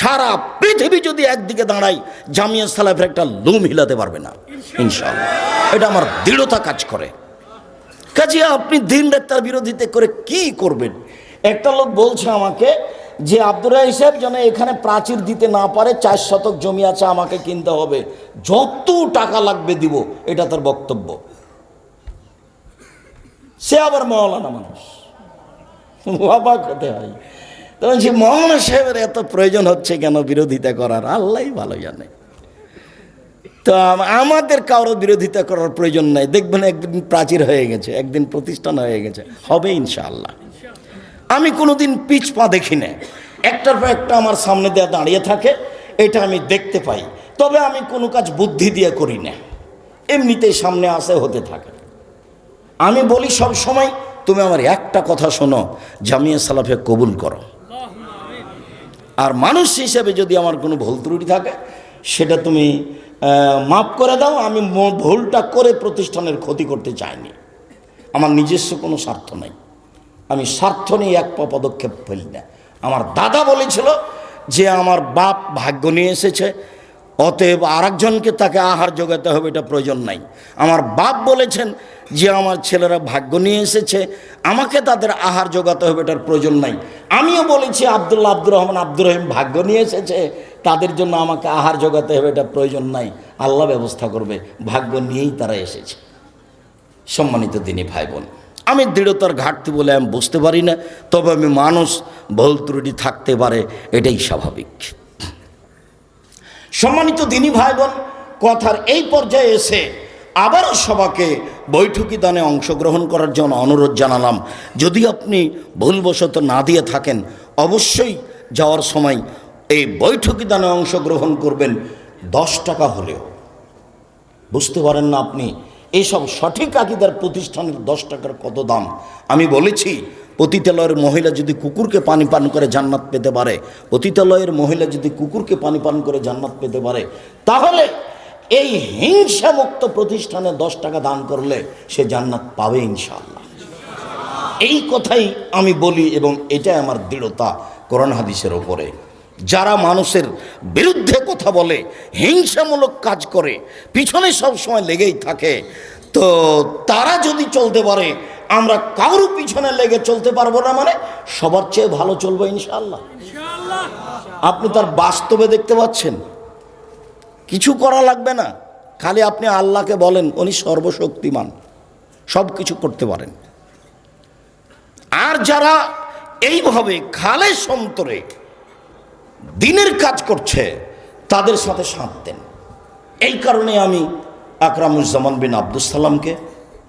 সারা পৃথিবী যদি একদিকে দাঁড়াই জামিয়া সালাফের একটা লুম হিলাতে পারবে না। ইনশাল্লাহ এটা আমার দৃঢ়তা কাজ করে। কাজে, আপনি দিন রাত বিরোধিতা করে কি করবেন? একটা লোক বলছে আমাকে যে, আব্দুর সাহেব, যেন এখানে প্রাচীর দিতে না পারে, চার শতক জমি আছে, আমাকে কিনতে হবে। যত টাকা লাগবে দিব। এটা তার বক্তব্য। সে আবার মৌলানা মানুষ। অবাক হতে হয় তখন সে মৌলানা সাহেবের এত প্রয়োজন হচ্ছে কেন বিরোধিতা করার? আল্লাহ ভালো জানে। তো আমাদের কারোর বিরোধিতা করার প্রয়োজন নাই। দেখবেন একদিন প্রাচীর হয়ে গেছে, একদিন প্রতিষ্ঠান হয়ে গেছে। হবে ইনশাআল্লাহ। আমি কোনোদিন পিচ পা দেখি না একটার পর একটা আমার সামনে দিয়ে দাঁড়িয়ে থাকে, এটা আমি দেখতে পাই। তবে আমি কোনো কাজ বুদ্ধি দিয়ে করি না। এমনিতেই সামনে আসে, হতে থাকে। আমি বলি সব সময় তুমি আমার একটা কথা শোনো, জামিয়া সালাফে কবুল করো। আর মানুষ হিসেবে যদি আমার কোনো ভুল ত্রুটি থাকে, সেটা তুমি মাফ করে দাও, আমি ভুলটা করে প্রতিষ্ঠানের ক্ষতি করতে চাইনি। আমার নিজস্ব কোনো স্বার্থ নাই। আমি স্বার্থ নিয়ে এক পা পদক্ষেপ ফেলি না। আমার দাদা বলেছিল যে, আমার বাপ ভাগ্য নিয়ে এসেছে অতএব আরেকজনকে তাকে আহার যোগাতে হবে, এটা প্রয়োজন নাই। আমার বাপ বলেছেন যে, আমার ছেলেরা ভাগ্য নিয়ে এসেছে, আমাকে তাদের আহার যোগাতে হবে, এটার প্রয়োজন নাই। আমিও বলেছি, আবদুল্লাহ আব্দুর রহমান, আব্দুর রহিম ভাগ্য নিয়ে এসেছে, তাদের জন্য আমাকে আহার যোগাতে হবে, এটা প্রয়োজন নাই। আল্লাহ ব্যবস্থা করবে, ভাগ্য নিয়েই তারা এসেছে। সম্মানিত দিনী ভাই বোন আমি দৃঢ়তার ঘাটতি বলে আমি বুঝতে পারি না, তবে আমি মানুষ, ভুল ত্রুটি থাকতে পারে, এটাই স্বাভাবিক। সম্মানিত দিনী ভাই বোন কথার এই পর্যায়ে এসে আবারও সবাকে বৈঠকি দানে অংশগ্রহণ করার জন্য অনুরোধ জানালাম। যদি আপনি ভুলবশত না দিয়ে থাকেন, অবশ্যই যাওয়ার সময় এই বৈঠকি দানে অংশগ্রহণ করবেন দশ টাকা হলেও। বুঝতে পারেন না আপনি এইসব সঠিক আকিদার প্রতিষ্ঠানের দশ টাকার কত দাম? আমি বলেছি পতিতালয়ের মহিলা যদি কুকুরকে পানি পান করে জান্নাত পেতে পারে পতিতালয়ের মহিলা যদি কুকুরকে পানি পান করে জান্নাত পেতে পারে, তাহলে এই হিংসামুক্ত প্রতিষ্ঠানে দশ টাকা দান করলে সে জান্নাত পাবে ইনশাল্লাহ এই কথাই আমি বলি এবং এটাই আমার দৃঢ়তা কোরআন হাদিসের ওপরে যারা মানুষের বিরুদ্ধে কথা বলে, হিংসামূলক কাজ করে, পিছনে সব সময় লেগেই থাকে তো তারা যদি চলতে পারে আমরা কারও পিছনে লেগে চলতে পারব না মানে সবার চেয়ে ভালো চলবো ইনশাআল্লাহ। আপনি তার বাস্তবে দেখতে পাচ্ছেন। কিছু করা লাগবে না। খালি আপনি আল্লাহকে বলেন উনি সর্বশক্তিমান। সব কিছু করতে পারেন। আর যারা এইভাবে খালে সন্তরে দিনের কাজ করছে তাদের সাথে সাঁত দেন এই কারণে আমি আকরামুজ্জামান বিন আব্দুল সালামকে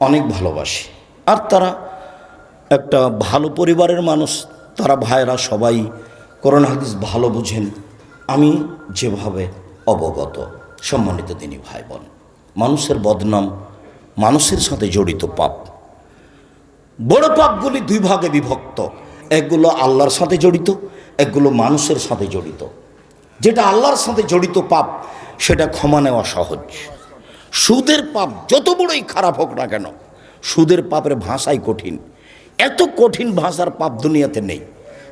অনেক ভালোবাসি। আর তারা একটা ভালো পরিবারের মানুষ, তারা ভাইরা সবাই করোনা হাদিস ভালো বুঝেন। আমি যেভাবে অবগত, সম্মানিত তিনি ভাই বোন মানুষের বদনাম, মানুষের সাথে জড়িত পাপ। বড় পাপগুলি দুই ভাগে বিভক্ত। একগুলো আল্লাহর সাথে জড়িত, একগুলো মানুষের সাথে জড়িত। যেটা আল্লাহর সাথে জড়িত পাপ, সেটা ক্ষমা নেওয়া সহজ। সুদের পাপ যত বড়ই খারাপ হোক না কেন, সুদের পাপের ভাষাই কঠিন। এত কঠিন ভাষার পাপ দুনিয়াতে নেই।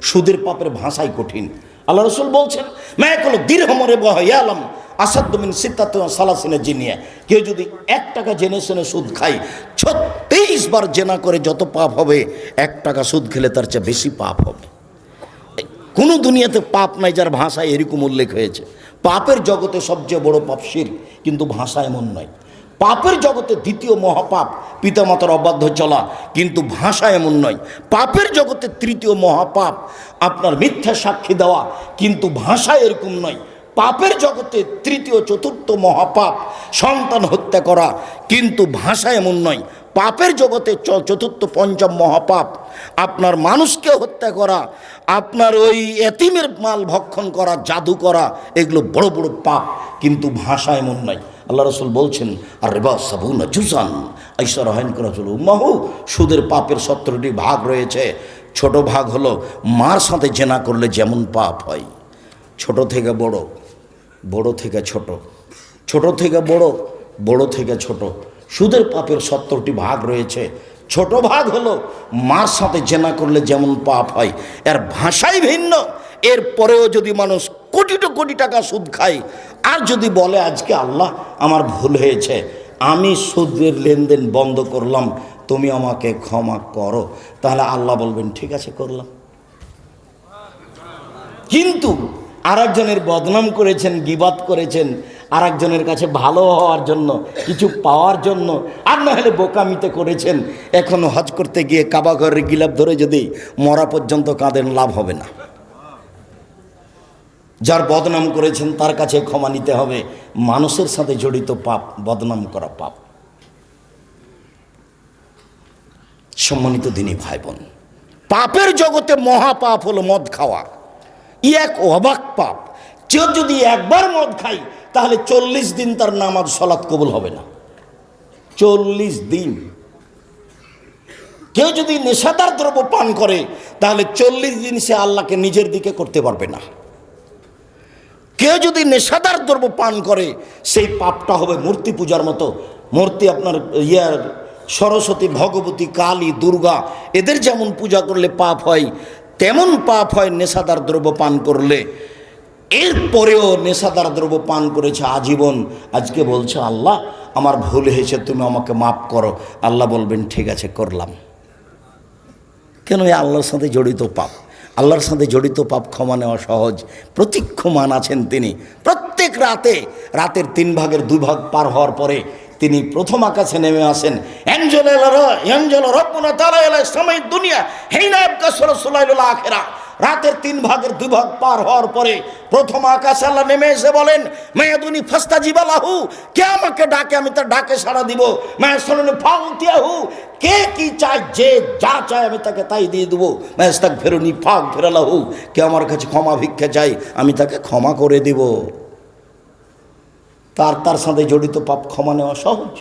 সুদের পাপের ভাষাই কঠিন। আল্লাহ রসুল বলছেন ম্যাকল দীর্ঘমরে বহাম আসাদ্দমিন সিদ্ধার্থ সালাসিনে জিনিয়া। কেউ যদি এক টাকা জেনে শুনে সুদ খায়, ছত্রিশ বার জেনা করে যত পাপ হবে, এক টাকা সুদ খেলে তার চেয়ে বেশি পাপ হবে। কোনো দুনিয়াতে পাপ নাই যার ভাষায় এরকম উল্লেখ হয়েছে। পাপের জগতে সবচেয়ে বড় পাপ শির, কিন্তু ভাষা এমন নয়। পাপের জগতে দ্বিতীয় মহাপাপ পিতামাতার অবাধ্য চলা, কিন্তু ভাষা এমন নয়। পাপের জগতে তৃতীয় মহাপাপ আপনার মিথ্যা সাক্ষী দেওয়া, কিন্তু ভাষা এরকম নয়। পাপের জগতে তৃতীয় চতুর্থ মহাপাপ সন্তান হত্যা করা, কিন্তু ভাষা এমন নয়। পাপের জগতে চতুর্থ, পঞ্চম মহাপাপ। আপনার মানুষকে হত্যা করা, আপনার ওই এতিমের মাল ভক্ষণ করা, জাদু করা, এগুলো বড় বড় পাপ। কিন্তু ভাষা এমন নয় আল্লাহ রসুল বলছেন আর রেবা না জুসান ঈশ্বর রহেন করা চলো মাহু সুদের পাপের সত্তরটি ভাগ রয়েছে। ছোট ভাগ হলো, মার সাথে জেনা করলে যেমন পাপ হয়। ছোট থেকে বড় বড় থেকে ছোট। ছোট থেকে বড় বড় থেকে ছোট। সুদের পাপের সত্তরটি ভাগ রয়েছে। ছোট ভাগ হলো মার সাথে জেনা করলে যেমন পাপ হয়, এর ভাষাই ভিন্ন। এর পরেও যদি মানুষ কোটি তো কোটি টাকা সুদ খায়, আর যদি বলে আজকে আল্লাহ আমার ভুল হয়েছে, আমি সুদের লেনদেন বন্ধ করলাম, তুমি আমাকে ক্ষমা করো। তাহলে আল্লাহ বলবেন, ঠিক আছে, করলাম। কিন্তু আরেকজনের বদনাম করেছেন, গিবাদ করেছেন আরেকজনের কাছে ভালো হওয়ার জন্য, কিছু পাওয়ার জন্য, আর না হলে বোকামিতে করেছেন। এখন হজ করতে গিয়ে কাবাঘরের গিলাপ ধরে যদি মরা পর্যন্ত কাঁদেন, লাভ হবে না। যার বদনাম করেছেন, তার কাছে ক্ষমা নিতে হবে। মানুষের সাথে জড়িত পাপ, বদনাম করা পাপ। সম্মানিত দিনী ভাই বোন পাপের জগতে মহাপাপ হলো মদ খাওয়া। ই এক অবাক পাপ। কেউ যদি একবার মদ খাই, তাহলে চল্লিশ দিন তার নামাজ সলাৎ কবুল হবে না। চল্লিশ দিন। কেউ যদি নেশাদার দ্রব্য পান করে, তাহলে চল্লিশ দিন সে আল্লাহকে নিজের দিকে করতে পারবে না। কেউ যদি নেশাদার দ্রব্য পান করে, সেই পাপটা হবে মূর্তি পূজার মতো। মূর্তি আপনার ইয়ার সরস্বতী, ভগবতী, কালী, দুর্গা, এদের যেমন পূজা করলে পাপ হয়, তেমন পাপ হয় নেশাদার দ্রব্য পান করলে। এরপরেও নেশাদার দ্রব্য পান করেছে আজীবন। আজকে বলছে, আল্লাহ, আমার ভুল হয়েছে, তুমি আমাকে মাফ করো। আল্লাহ বলবেন, ঠিক আছে, করলাম। কেন এই আল্লাহর সাথে জড়িত পাপ? আল্লাহর সাথে জড়িত পাপ ক্ষমা নেওয়া সহজ। প্রতীক্ষমান আছেন তিনি। প্রত্যেক রাতে, রাতের তিন ভাগের দুই ভাগ পার হওয়ার পরে তিনি প্রথম আকাশে নেমে আসেন। দুনিয়া, হেইনা আবকাসর সুলাইল আখেরা রাতের তিন ভাগের দুই ভাগ পার হওয়ার পরে প্রথম আকাশ আল্লাহ নেমে এসে বলেন, মেয়াদুনি ফাস্তা জিবালাহু কে আমাকে ডাকে? আমি তার ডাকে সাড়া দিব। মায়া শোনেন ফাউতিয়াহু, কে কি চায়? যে যা চায় আমি তাকে তাই দিয়ে দেবো। ম্যাস্তাক ফেরুনি ফাঁক ফেরালাহু কে আমার কাছে ক্ষমা ভিক্ষা চাই আমি তাকে ক্ষমা করে দিব। তার তার সাথে জড়িত পাপ ক্ষমা নেওয়া সহজ।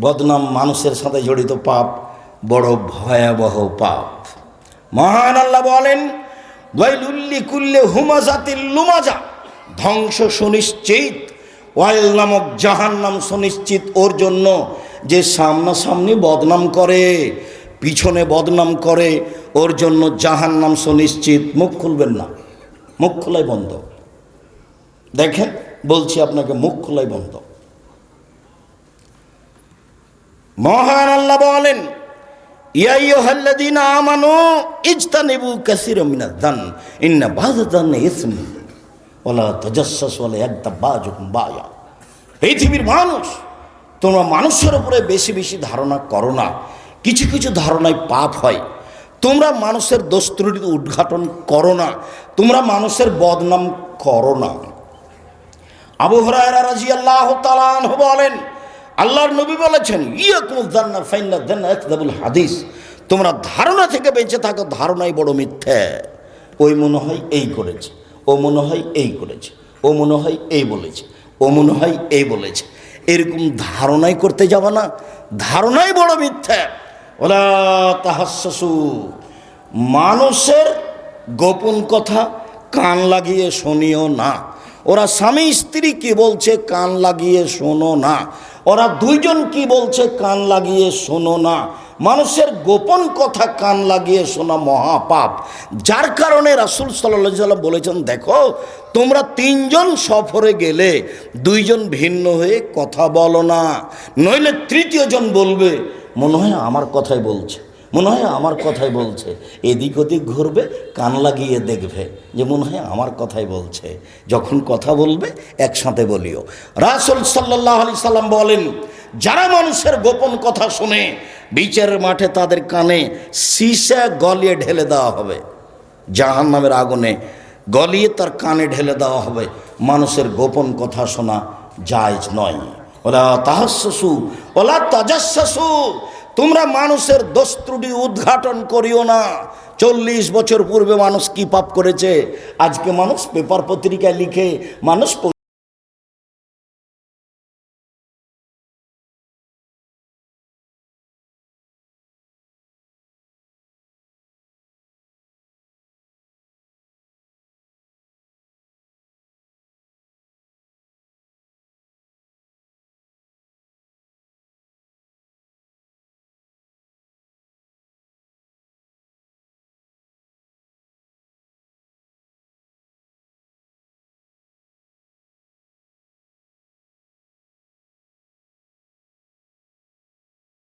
বদনাম মানুষের সাথে জড়িত পাপ বড় ভয়াবহ পাপ। মহান আল্লাহ বলেন কুল্লে লুমাজা ধ্বংস সুনিশ্চিত, ওয়াইল নামক জাহান নাম সুনিশ্চিত ওর জন্য যে সামনাসামনি বদনাম করে, পিছনে বদনাম করে, ওর জন্য জাহান নাম সুনিশ্চিত মুখ খুলবেন না, মুখ খোলাই বন্ধ। দেখেন, বলছি আপনাকে, মুখ খোলাই বন্ধ। মহান আল্লাহ বলেন তাজাসসাস ওয়ালা ইয়াগতাবাজুকুম বায়া। পৃথিবীর মানুষ, তোমরা মানুষের উপরে বেশি বেশি ধারণা করো না। কিছু কিছু ধারণায় পাপ হয়। তোমরা মানুষের দোষ উদ্ঘাটন করো না। তোমরা মানুষের বদনাম করো না। আবু হরায়রা রাদিয়াল্লাহু তাআলা আনহু বলেন আল্লাহর নবী বলেছেন ইয়াকুমুদ্দান্না ফাইন্না হাদিস। তোমরা ধারণা থেকে বেঁচে থাকো, ধারণাই বড় মিথ্যে। ওই মনে হয় এই করেছে, ও মনে হয় এই করেছে, ও মনে হয় এই বলেছে, ও মনে হয় এই বলেছে। এরকম ধারণাই করতে যাবে না, ধারণাই বড় মিথ্যে। ওলা তাহাসু মানুষের গোপন কথা কান লাগিয়ে শুনিও না। ওরা স্বামী স্ত্রী কি বলছে, কান লাগিয়ে শোনো না। ওরা দুইজন কি বলছে? কান লাগিয়ে শোনো না। মানুষের গোপন কথা কান লাগিয়ে শোনা মহাপাপ। যার কারণে রাসুল সাল্লা সাল্লাম বলেছেন, দেখো, তোমরা তিনজন সফরে গেলে দুইজন ভিন্ন হয়ে কথা বলো না। নইলে তৃতীয় জন বলবে, মনে হয় আমার কথাই বলছে। মনে হয় আমার কথাই বলছে। এদিক ওদিক ঘুরবে, কান লাগিয়ে দেখবে যে মনে হয় আমার কথাই বলছে। যখন কথা বলবে, একসাথে বলিও। রাসুল সাল্লাহ আলি সাল্লাম বলেন, যারা মানুষের গোপন কথা শুনে, বিচারের মাঠে তাদের কানে সিসা গলিয়ে ঢেলে দেওয়া হবে। জাহান নামের আগুনে গলিয়ে তার কানে ঢেলে দেওয়া হবে। মানুষের গোপন কথা শোনা জায়জ নয়। ওরা তাহাসু ওলা তাজাসু তোমরা মানুষের দোষ ত্রুটি উদ্ঘাটন করিও না। চল্লিশ বছর পূর্বে মানুষ কি পাপ করেছে? আজকে মানুষ পেপার পত্রিকায় লিখে মানুষ